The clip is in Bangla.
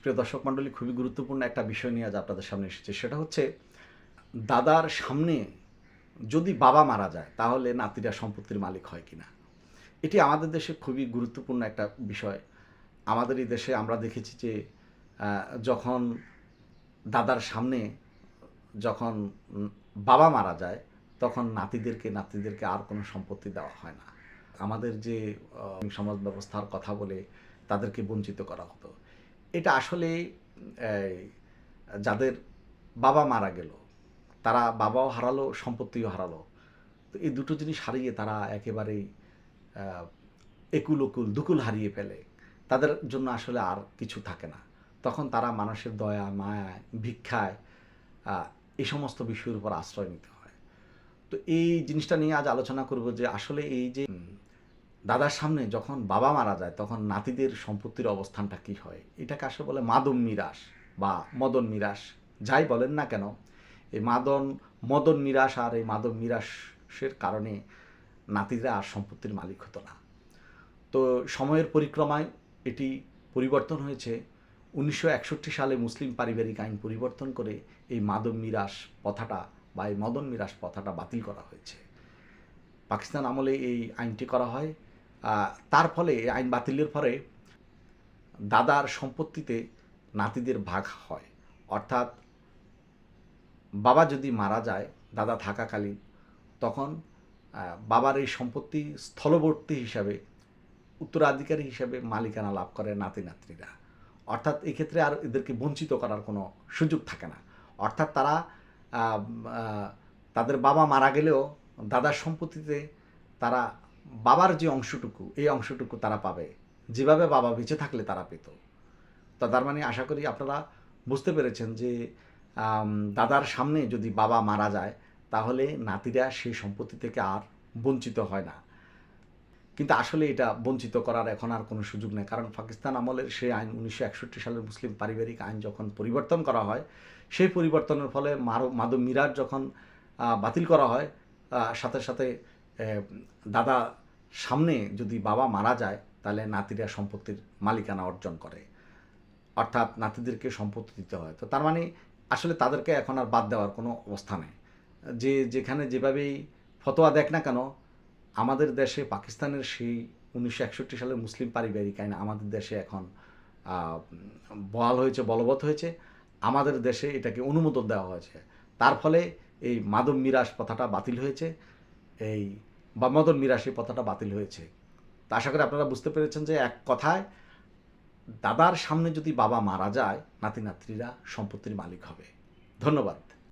প্রিয় দর্শক মণ্ডলী, খুবই গুরুত্বপূর্ণ একটা বিষয় নিয়ে আজ আপনাদের সামনে এসেছে। সেটা হচ্ছে, দাদার সামনে যদি বাবা মারা যায়, তাহলে নাতিরা সম্পত্তির মালিক হয় কিনা? এটি আমাদের দেশে খুবই গুরুত্বপূর্ণ একটা বিষয়। আমাদের এই দেশে আমরা দেখেছি যে যখন দাদার সামনে যখন বাবা মারা যায়, তখন নাতিদেরকে নাতিদেরকে আর কোনো সম্পত্তি দেওয়া হয় না। আমাদের যে সমাজ ব্যবস্থার কথা বলে তাদেরকে বঞ্চিত করা হতো। এটা আসলে যাদের বাবা মারা গেল তারা বাবাও হারালো সম্পত্তিও হারালো। তো এই দুটো জিনিস হারিয়ে তারা একেবারেই আহ, একুল ওকুল দুকুল হারিয়ে ফেলে। তাদের জন্য আসলে আর কিছু থাকে না। তখন তারা মানুষের দয়া মায়া ভিক্ষায় এই সমস্ত বিষয়ের উপর আশ্রয় নিতে হয়। তো এই জিনিসটা নিয়ে আজ আলোচনা করব যে আসলে এই যে দাদার সামনে যখন বাবা মারা যায়, তখন নাতিদের সম্পত্তির অবস্থানটা কি হয়? এটাকে আসলে বলে মাদন মিরাস বা মদন মিরাস। যাই বলেন না কেন, এই মাদন, মদন মিরাস আর এই মাদন মিরাসের কারণে নাতিরা আর সম্পত্তির মালিক হতো না। তো সময়ের পরিক্রমায় এটি পরিবর্তন হয়েছে। উনিশশো একষট্টি সালে মুসলিম পারিবারিক আইন পরিবর্তন করে এই মাদন মিরাস প্রথাটা বা এই মদন মিরাস প্রথাটা বাতিল করা হয়েছে। পাকিস্তান আমলে এই আইনটি করা হয়। তার ফলে, আইন বাতিলের ফলে দাদার সম্পত্তিতে নাতিদের ভাগ হয়। অর্থাৎ বাবা যদি মারা যায়, দাদা থাকাকালীন, তখন বাবার এই সম্পত্তি স্থলবর্তী হিসাবে, উত্তরাধিকারী হিসাবে মালিকানা লাভ করে নাতি নাতনিরা। অর্থাৎ এক্ষেত্রে আর এদেরকে বঞ্চিত করার কোনো সুযোগ থাকে না। অর্থাৎ তারা তাদের বাবা মারা গেলেও দাদার সম্পত্তিতে তারা বাবার যে অংশটুকু, এই অংশটুকু তারা পাবে। যেভাবে বাবা বেঁচে থাকলে তারা পেত। তো তার মানে আশা করি আপনারা বুঝতে পেরেছেন যে দাদার সামনে যদি বাবা মারা যায়, তাহলে নাতিরা সেই সম্পত্তি থেকে আর বঞ্চিত হয় না। কিন্তু আসলে এটা বঞ্চিত করার এখন আর কোনো সুযোগ নেই। কারণ পাকিস্তান আমলের সেই আইন উনিশশো একষট্টি সালের মুসলিম পারিবারিক আইন যখন পরিবর্তন করা হয়, সেই পরিবর্তনের ফলে মারো মাদক মিরাজ যখন বাতিল করা হয় সাথে সাথে দাদা সামনে যদি বাবা মারা যায়, তাহলে নাতিরা সম্পত্তির মালিকানা অর্জন করে। অর্থাৎ নাতিদেরকে সম্পত্তি দিতে হয়। তো তার মানে আসলে তাদেরকে এখন আর বাদ দেওয়ার কোনো অবস্থা নেই। যে, যেখানে যেভাবেই ফতোয়া দেখ না কেন, আমাদের দেশে পাকিস্তানের সেই উনিশশো একষট্টি সালের মুসলিম পারিবারিক আইন আমাদের দেশে এখন বহাল হয়েছে, বলবৎ হয়েছে। আমাদের দেশে এটাকে অনুমোদন দেওয়া হয়েছে। তার ফলে এই মাদম মিরাস প্রথাটা বাতিল হয়েছে। এই বা মদন মীরা সেই প্রথাটা বাতিল হয়েছে। তা আশা করি আপনারা বুঝতে পেরেছেন যে এক কথায় দাদার সামনে যদি বাবা মারা যায় নাতি নাতনিরা সম্পত্তির মালিক হবে। ধন্যবাদ।